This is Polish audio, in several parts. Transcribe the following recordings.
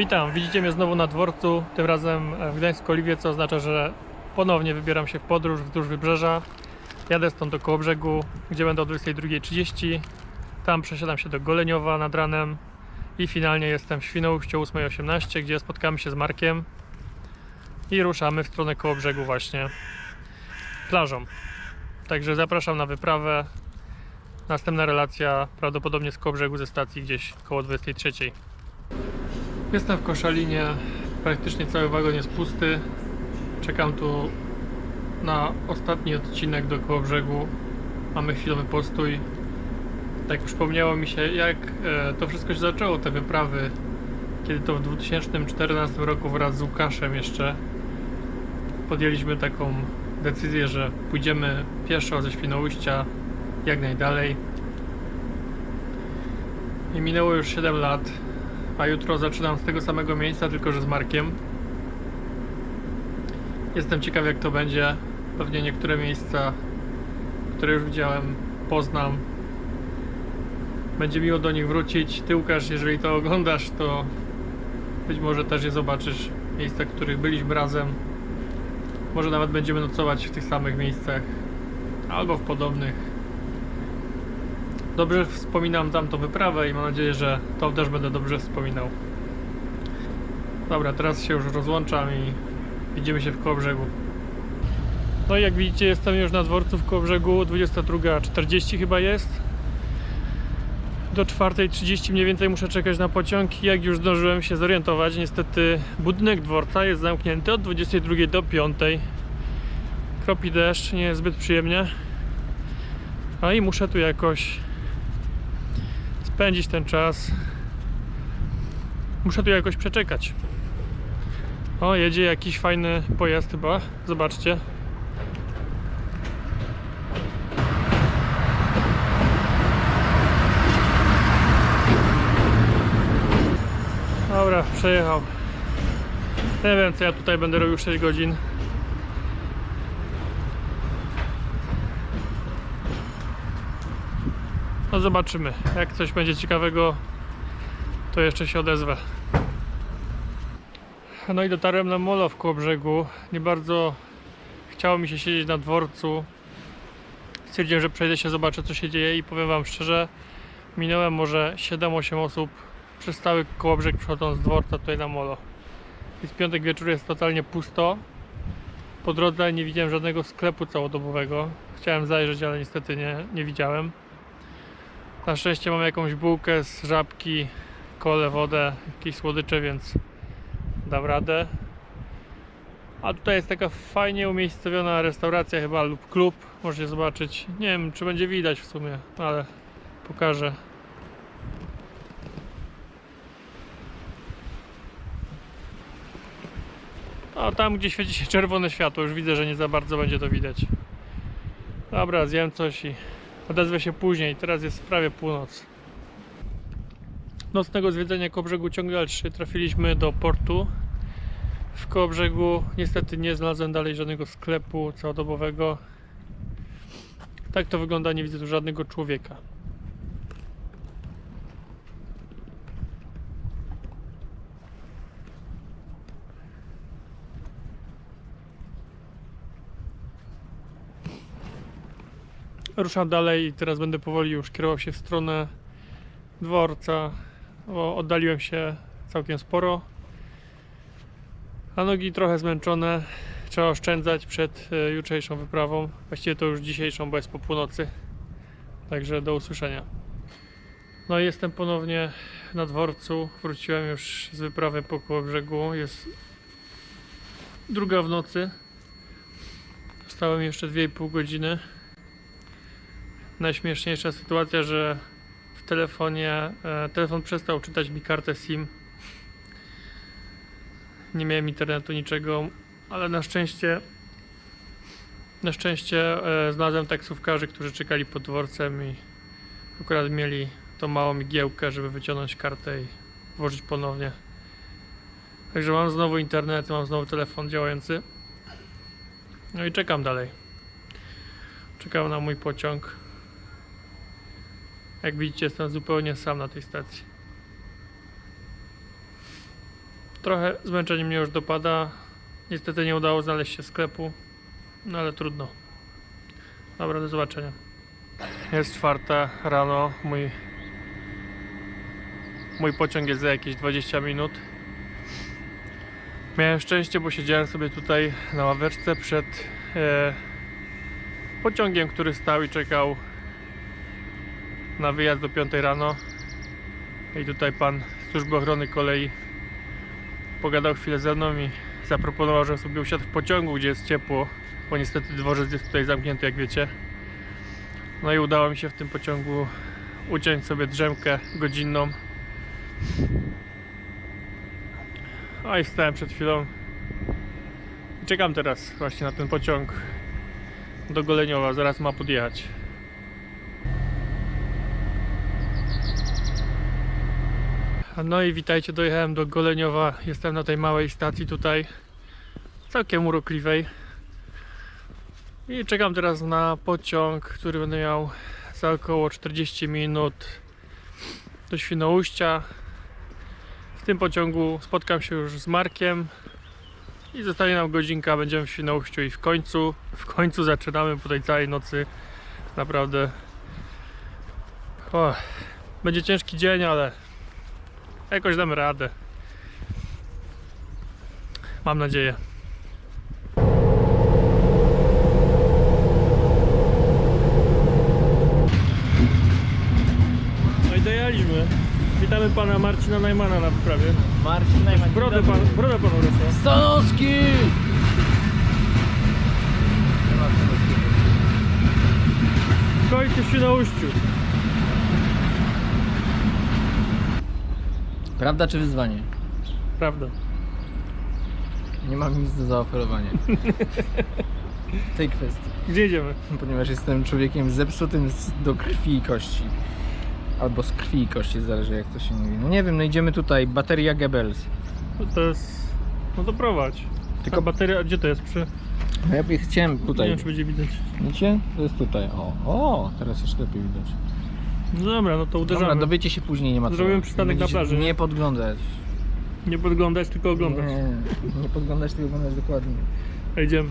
Witam, widzicie mnie znowu na dworcu, tym razem w Gdańsku-Oliwie, co oznacza, że ponownie wybieram się w podróż wzdłuż wybrzeża. Jadę stąd do Kołobrzegu, gdzie będę o 22.30. Tam przesiadam się do Goleniowa nad ranem i finalnie jestem w Świnoujściu o 8.18, gdzie spotkamy się z Markiem i ruszamy w stronę Kołobrzegu właśnie plażą. Także zapraszam na wyprawę. Następna relacja prawdopodobnie z Kołobrzegu ze stacji gdzieś koło 23.00. Jestem w Koszalinie, praktycznie cały wagon jest pusty. Czekam tu na ostatni odcinek do Kołobrzegu. Mamy chwilowy postój. Tak przypomniało mi się, jak e, to wszystko się zaczęło, te wyprawy. Kiedy to w 2014 roku wraz z Łukaszem jeszcze podjęliśmy taką decyzję, że pójdziemy pieszo ze Świnoujścia jak najdalej. I minęło już 7 lat a jutro zaczynam z tego samego miejsca, tylko że z Markiem. Jestem ciekaw jak to będzie. Pewnie niektóre miejsca, które już widziałem, poznam. Będzie miło do nich wrócić. Ty Łukasz, jeżeli to oglądasz, to być może też je zobaczysz. Miejsca, w których byliśmy razem. Może nawet będziemy nocować w tych samych miejscach. Albo w podobnych. Dobrze wspominam tamtą wyprawę i mam nadzieję, że to też będę dobrze wspominał. Dobra, teraz się już rozłączam i widzimy się w Kołobrzegu. No i jak widzicie jestem już na dworcu w Kołobrzegu, 22.40 chyba jest. Do 4.30 mniej więcej muszę czekać na pociąg jak już zdążyłem się zorientować, niestety budynek dworca jest zamknięty od 22 do 5. Kropi deszcz, nie jest zbyt przyjemnie. A i muszę tu jakoś spędzić ten czas. Muszę tu jakoś przeczekać. O, jedzie jakiś fajny pojazd chyba. Zobaczcie. Dobra, przejechał. Nie wiem, co ja tutaj będę robił 6 godzin. No zobaczymy. Jak coś będzie ciekawego, to jeszcze się odezwę. No i dotarłem na molo w Kołobrzegu. Nie bardzo chciało mi się siedzieć na dworcu. Stwierdziłem, że przejdę się, zobaczę co się dzieje i powiem wam szczerze, minąłem może 7-8 osób przez cały Kołobrzeg przechodząc z dworca tutaj na molo. I z piątek wieczór jest totalnie pusto. Po drodze nie widziałem żadnego sklepu całodobowego. Chciałem zajrzeć, ale niestety nie, nie widziałem. Na szczęście mam jakąś bułkę z żabki, kole, wodę, jakieś słodycze, więc dam radę. A tutaj jest taka fajnie umiejscowiona restauracja chyba lub klub. Możecie zobaczyć. Nie wiem czy będzie widać w sumie, ale pokażę. A tam gdzie świeci się czerwone światło, już widzę, że nie za bardzo będzie to widać. Dobra, zjem coś i Odezwę się później, teraz jest prawie północ. Nocnego zwiedzenia Kołobrzegu ciąg dalszy. Trafiliśmy do portu w Kołobrzegu. Niestety nie znalazłem dalej żadnego sklepu całodobowego. Tak to wygląda, nie widzę tu żadnego człowieka. Ruszam dalej i teraz będę powoli już kierował się w stronę dworca. Bo oddaliłem się całkiem sporo. A nogi trochę zmęczone. Trzeba oszczędzać przed e, jutrzejszą wyprawą. Właściwie to już dzisiejszą, bo jest po północy. Także do usłyszenia. No i jestem ponownie na dworcu. Wróciłem już z wyprawy po Kołobrzegu. Jest druga w nocy. Zostałem jeszcze 2,5 godziny najśmieszniejsza sytuacja, że w telefonie e, telefon przestał czytać mi kartę SIM. Nie miałem internetu, niczego, ale na szczęście na szczęście e, znalazłem taksówkarzy, którzy czekali pod dworcem i akurat mieli tą małą migiełkę, żeby wyciągnąć kartę i włożyć ponownie. Także mam znowu internet, mam znowu telefon działający. No i czekam dalej. Czekam na mój pociąg. Jak widzicie, jestem zupełnie sam na tej stacji. Trochę zmęczenie mnie już dopada. Niestety nie udało znaleźć się sklepu, no ale trudno. Dobra, do zobaczenia. Jest czwarta rano. Mój, mój pociąg jest za jakieś 20 minut. Miałem szczęście, bo siedziałem sobie tutaj na ławeczce przed e, pociągiem, który stał i czekał na wyjazd do 5 rano. I tutaj pan służby ochrony kolei pogadał chwilę ze mną i zaproponował, że sobie usiadł w pociągu, gdzie jest ciepło, bo niestety dworzec jest tutaj zamknięty, jak wiecie. No i udało mi się w tym pociągu uciąć sobie drzemkę godzinną. A i wstałem przed chwilą. Czekam teraz właśnie na ten pociąg do Goleniowa. Zaraz ma podjechać. No i witajcie, dojechałem do Goleniowa. Jestem na tej małej stacji tutaj, całkiem urokliwej. I czekam teraz na pociąg, który będę miał za około 40 minut do Świnoujścia. W tym pociągu spotkam się już z Markiem i zostanie nam godzinka, będziemy w Świnoujściu i w końcu, w końcu zaczynamy po tej całej nocy. Naprawdę o, będzie ciężki dzień, ale jakoś damy radę. Mam nadzieję. No i dojechaliśmy. Witamy pana Marcina Najmana na wyprawie. Marcin Najman. Brodę pan, brodę pan urosła. Stanowski! W końcu w Świnoujściu. Prawda czy wyzwanie? Prawda. Nie mam nic do zaoferowania. W tej kwestii. Gdzie jedziemy? Ponieważ jestem człowiekiem zepsutym z, do krwi i kości. Albo z krwi i kości, zależy jak to się mówi. No nie wiem, no idziemy tutaj, bateria Goebbels. No to jest... No to prowadź. Tylko Tylko- bateria, gdzie to jest? Przy... No ja by chciałem Nie tutaj. wiem, czy będzie widać. Widzicie? To jest tutaj. O, o, teraz jeszcze lepiej widać. No dobra, no to uderzamy. Dobra, dowiecie się później, nie ma co. Zrobimy przystanek Będziecie na plaży, nie? Podglądać. Nie podglądać, tylko oglądać. Nie, nie podglądać, tylko oglądać dokładnie. Jedziemy.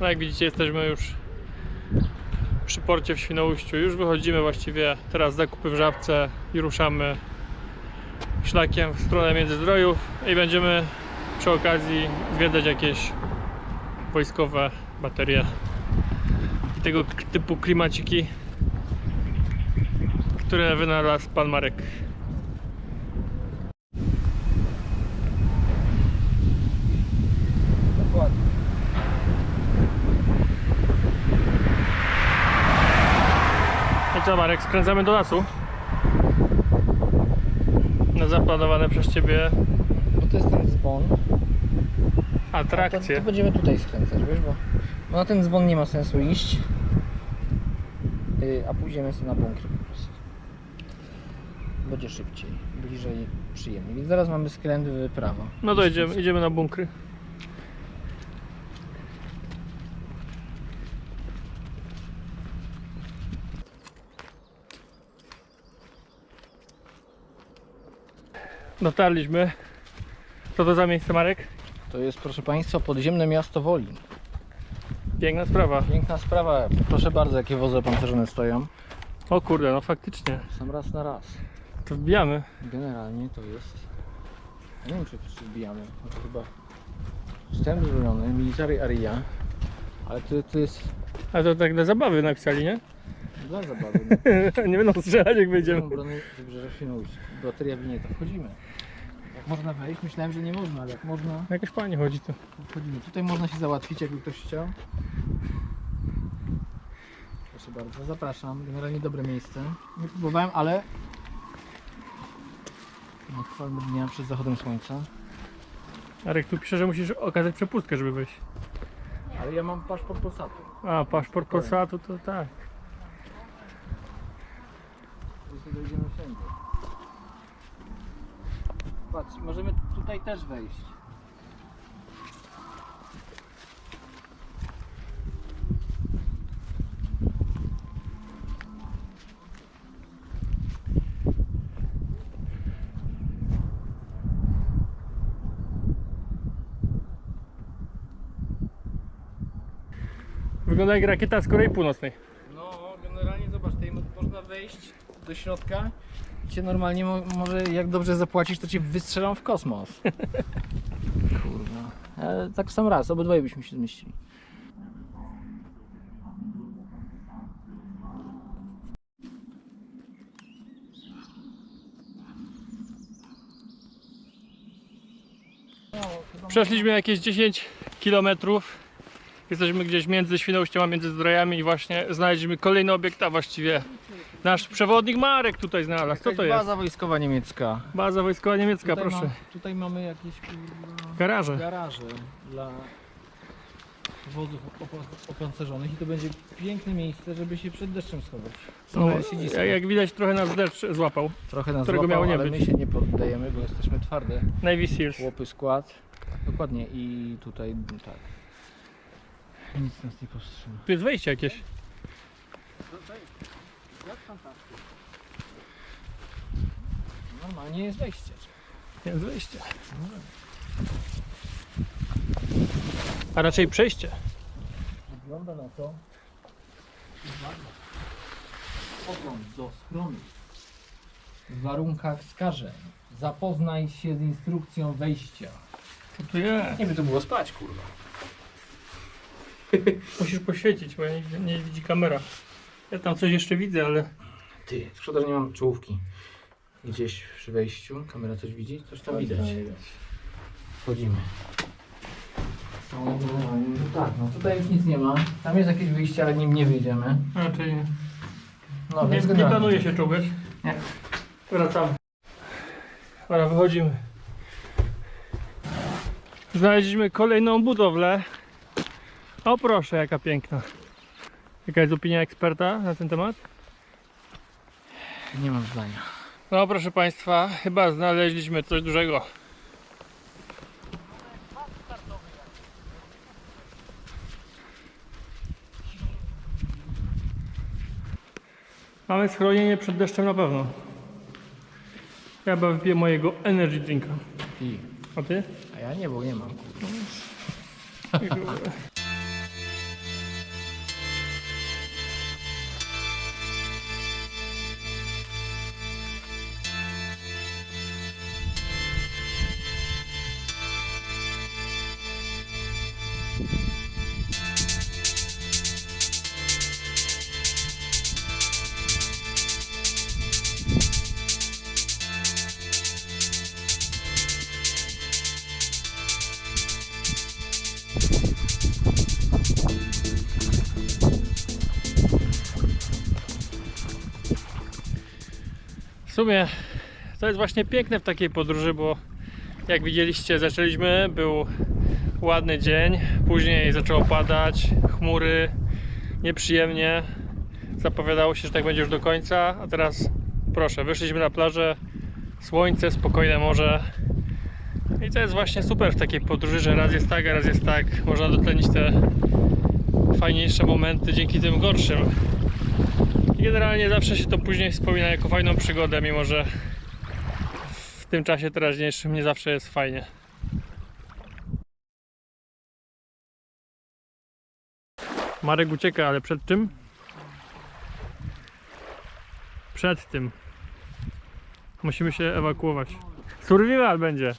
No jak widzicie jesteśmy już przy porcie w Świnoujściu. Już wychodzimy właściwie teraz zakupy w Żabce i ruszamy szlakiem w stronę Międzyzdrojów i będziemy przy okazji zwiedzać jakieś wojskowe baterie i tego typu klimaciki, które wynalazł pan Marek. I co Marek, skręcamy do lasu? Zaplanowane przez Ciebie Bo to jest ten dzwon. To, atrakcje. to będziemy tutaj skręcać, wiesz, bo, bo na ten dzwon nie ma sensu iść. Yy, a pójdziemy sobie na bunkry po prostu. Będzie szybciej, bliżej, przyjemniej. Więc zaraz mamy skręt w prawo. No to idziemy, idziemy na bunkry. Dotarliśmy. Co to za miejsce Marek? To jest, proszę Państwa, podziemne miasto Wolin. Piękna sprawa. Piękna sprawa. Proszę bardzo, jakie wozy opancerzone stoją. O kurde, no faktycznie. Są raz na raz. To wbijamy. Generalnie to jest. Nie wiem, czy, czy wbijamy. To chyba wstęp zrobiony, military area. Ale to, to jest A to tak dla zabawy napisali, nie? Dla zabawy. No. nie będą strzelać jak wyjdziemy. obrony Wybrzeża Świnoujścia. Bateria winieta. Wchodzimy. Jak można wejść? Myślałem, że nie można, ale jak można, Jakaś pani chodzi tu. wchodzimy. Tutaj można się załatwić, jakby ktoś chciał. Proszę bardzo, zapraszam. Generalnie dobre miejsce. Nie próbowałem, ale no, chwalmy dnia przed zachodem słońca. Arek tu pisze, że musisz okazać przepustkę, żeby wejść. Ale ja mam paszport Polsatu. A, paszport Polsatu to tak. wszędzie. Patrz, możemy tutaj też wejść. Wygląda jak rakieta z Korei Północnej. No, generalnie zobacz, tutaj można wejść do środka cię normalnie mo- może jak dobrze zapłacisz, to cię wystrzelą w kosmos. Kurwa. Ale tak w sam raz, obydwoje byśmy się zmieścili. Przeszliśmy jakieś 10 km. Jesteśmy gdzieś między Świnoujściem a między Zdrojami i właśnie znaleźliśmy kolejny obiekt, a właściwie nasz przewodnik Marek tutaj znalazł. Co to jest? Baza wojskowa niemiecka. Baza wojskowa niemiecka, Tutaj, proszę. ma, tutaj mamy jakieś kurwa, Garaże. garaże dla wozów opa- opancerzonych i to będzie piękne miejsce, żeby się przed deszczem schować. No, Same siedzisko. jak, jak widać trochę nas deszcz złapał. Trochę nas którego złapał, miało nie ale być. my się nie poddajemy, bo jesteśmy twarde. Navy Seals. Chłopy skład. Dokładnie i tutaj tak. Nic nas nie powstrzyma. Tu jest wejście jakieś. Normalnie jest wejście. Jest wejście. A raczej przejście. Wygląda na to. Podgląd do schronu. W warunkach skażeń. Zapoznaj się z instrukcją wejścia. Co tu jest? Nie by to było spać, kurwa. Musisz poświecić, bo ja nie, nie widzi kamera. Ja tam coś jeszcze widzę, ale Ty, szkoda, że nie mam czołówki. Gdzieś przy wejściu, kamera coś widzi? Coś tam widać. Wchodzimy. No tak, no tutaj już nic nie ma. Tam jest jakieś wyjście, ale nim nie wyjdziemy. raczej nie. No, Nie, więc nie generalnie- planuje się czołgać. Nie. Wracamy. Dobra, wychodzimy. Znaleźliśmy kolejną budowlę. O proszę, jaka piękna. Jaka jest opinia eksperta na ten temat? Nie mam zdania. No proszę Państwa, chyba znaleźliśmy coś dużego. Mamy schronienie przed deszczem na pewno. Ja chyba wypiję mojego energy drinka. I. A ty? A ja nie, bo nie mam. Kurwa. W sumie to jest właśnie piękne w takiej podróży, bo jak widzieliście, zaczęliśmy, był ładny dzień, później zaczęło padać, chmury, nieprzyjemnie. Zapowiadało się, że tak będzie już do końca, a teraz proszę, wyszliśmy na plażę, słońce, spokojne morze. I to jest właśnie super w takiej podróży, że raz jest tak, a raz jest tak. Można dotlenić te fajniejsze momenty dzięki tym gorszym. I generalnie zawsze się to później wspomina jako fajną przygodę, mimo że w tym czasie teraźniejszym nie zawsze jest fajnie. Marek ucieka, ale przed czym? Przed tym. Musimy się ewakuować. Survival będzie.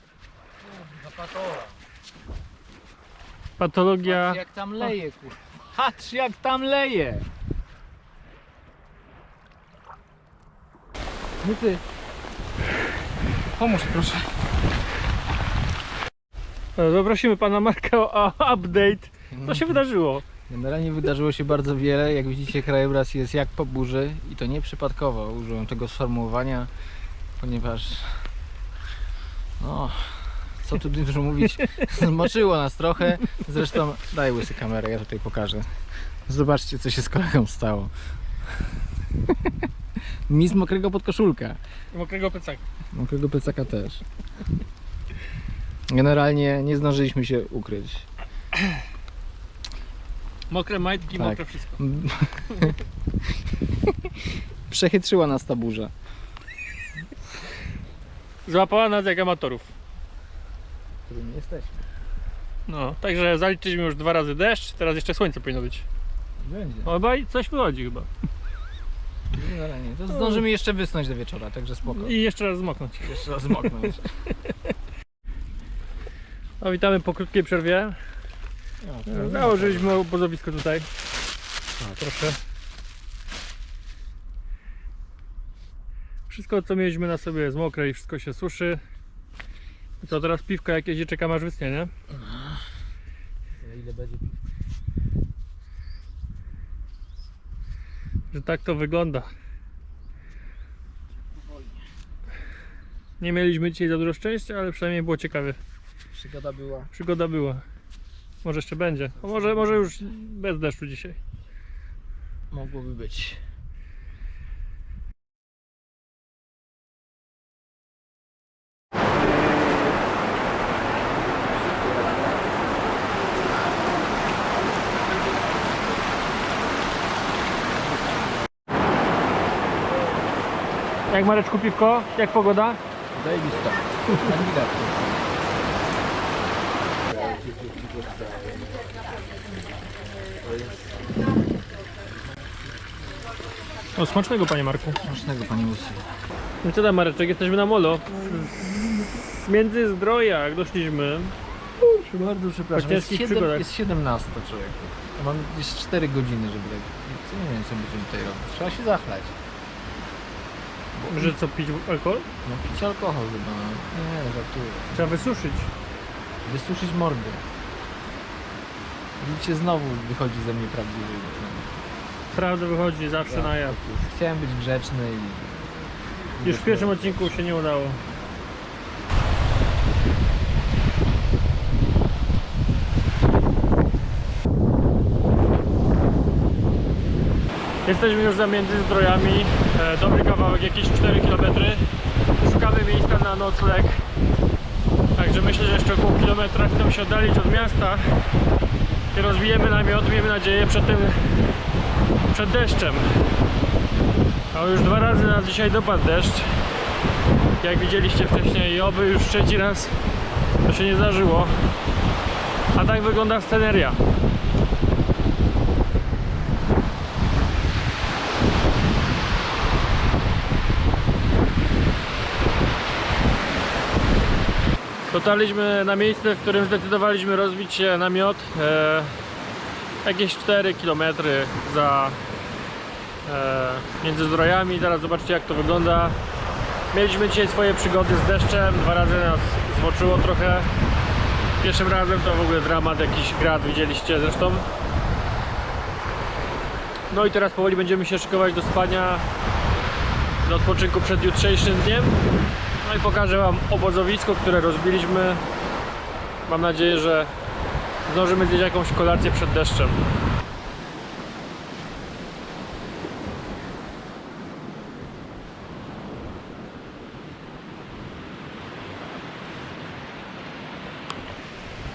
Patologia. Patrz jak tam leje, kurwa. Patrz jak tam leje. No ty. Pomóż proszę. Zaprosimy pana Marka o o update. Co się wydarzyło? Generalnie wydarzyło się bardzo wiele. Jak widzicie, krajobraz jest jak po burzy i to nie przypadkowo użyłem tego sformułowania, ponieważ no, co tu dużo mówić, zmoczyło nas trochę. Zresztą daj łysy kamerę, ja tutaj pokażę. Zobaczcie, co się z kolegą stało. Mi z mokrego podkoszulka. Mokrego plecaka. Mokrego plecaka też. Generalnie nie zdążyliśmy się ukryć. Mokre majtki, Tak. mokre wszystko. Przechytrzyła nas ta burza. Złapała nas jak amatorów. Którym jesteśmy. No, także zaliczyliśmy już dwa razy deszcz, teraz jeszcze słońce powinno być. Będzie. Chyba i coś wychodzi chyba. Generalnie. To zdążymy jeszcze wysnąć do wieczora, także spoko. I jeszcze raz zmoknąć. jeszcze raz moknąć. No, witamy po krótkiej przerwie. Założyliśmy obozowisko tutaj. Proszę. Wszystko co mieliśmy na sobie jest mokre i wszystko się suszy. I co teraz piwka jakieś i czekam aż wysnie, nie? Ile będzie Że tak to wygląda. Nie mieliśmy dzisiaj za dużo szczęścia, ale przynajmniej było ciekawie. Przygoda była. Przygoda była. Może jeszcze będzie. A może, może już bez deszczu dzisiaj. Mogłoby być. Jak Mareczku piwko? Jak pogoda? Zajebista. Widać. O, smacznego panie Marku. Smacznego panie Łysy. No co tam Mareczek, jesteśmy na molo. Między zdroja, jak doszliśmy. Proszę bardzo, przepraszam. Jest, ciężkich 7, przygodach. jest 17 człowieku. A Mamy gdzieś 4 godziny, żeby tak... Co nie wiem, co będziemy tutaj robić. Trzeba się zachlać. Że co, pić alkohol? No pić alkohol chyba. Nie, żartuję. Trzeba wysuszyć. Wysuszyć mordy. Widzicie, znowu wychodzi ze mnie prawdziwy. Prawda wychodzi zawsze na jaw. Chciałem być grzeczny i... Już w pierwszym odcinku się nie udało. Jesteśmy już za Międzyzdrojami, e, dobry kawałek, jakieś 4 km. Szukamy miejsca na nocleg. Także myślę, że jeszcze około kilometra chcemy się oddalić od miasta. Rozbijemy namiot, miejmy nadzieję, przed tym, przed deszczem. A już dwa razy nas dzisiaj dopadł deszcz. Jak widzieliście wcześniej i oby już trzeci raz to się nie zdarzyło. A tak wygląda sceneria. Dotarliśmy na miejsce, w którym zdecydowaliśmy rozbić się namiot. E, jakieś 4 km za e, między zdrojami. Zaraz zobaczcie jak to wygląda. Mieliśmy dzisiaj swoje przygody z deszczem, dwa razy nas zmoczyło trochę. Pierwszym razem to w ogóle dramat, jakiś grad widzieliście zresztą. No i teraz powoli będziemy się szykować do spania, do odpoczynku przed jutrzejszym dniem. No i pokażę Wam obozowisko, które rozbiliśmy. Mam nadzieję, że zdążymy zjeść jakąś kolację przed deszczem.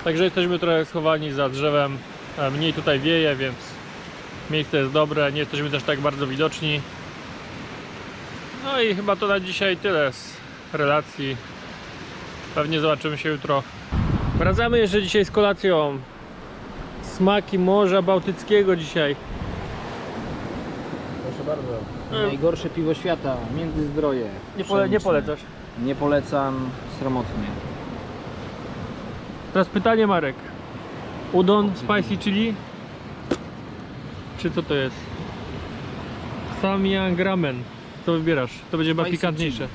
Także jesteśmy trochę schowani za drzewem. E, Mniej tutaj wieje, więc miejsce jest dobre. Nie jesteśmy też tak bardzo widoczni. No i chyba to na dzisiaj tyle relacji. Pewnie zobaczymy się jutro. Wracamy jeszcze dzisiaj z kolacją. Smaki Morza Bałtyckiego dzisiaj. Proszę bardzo. Mm. Najgorsze piwo świata, Międzyzdroje. Nie, pole, nie polecasz. Nie polecam, sromotnie. Teraz pytanie Marek. Udon spicy chili? Czy co to jest? Samyang ramen. Co wybierasz? To będzie chyba pikantniejsze.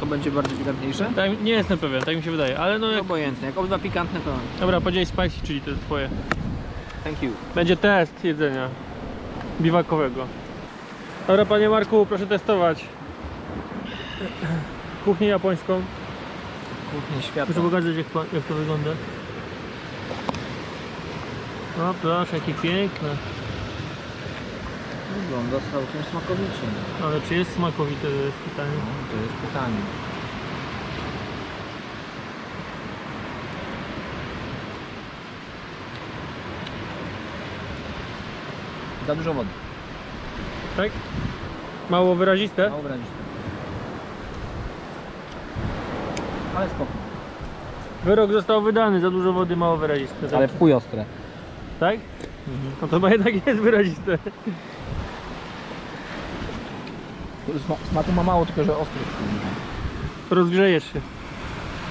To będzie bardziej pikantniejsze? Tak, nie jestem pewien, tak mi się wydaje, ale no jak... Obojętne, jak obydwa pikantne to Dobra, podziel spicy chili, to jest twoje. thank you. Będzie test jedzenia biwakowego. Dobra, panie Marku, proszę testować. Kuchnię japońską. Kuchnie świata. Muszę pokazać jak, jak to wygląda. No proszę, jakie piękne. Wygląda całkiem smakowicie. Ale czy jest smakowite, to jest pytanie. No, to jest pytanie. Za dużo wody. Tak? Mało wyraziste? Mało wyraziste. Ale spoko. Wyrok został wydany, za dużo wody, mało wyraziste. Ale w chuj ostre. Tak? No to chyba jednak jest wyraziste. Sma- Smaku ma mało, tylko że ostry. Rozgrzejesz się.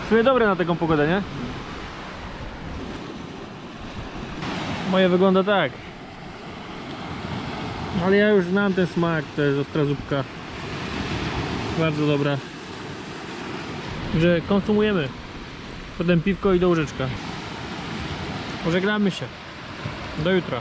W sumie dobre na taką pogodę, nie? Moje wygląda tak. Ale ja już znam ten smak, to jest ostra zupka. Bardzo dobra. Że konsumujemy. Potem piwko i do łóżeczka. Pożegnamy się. Do jutra.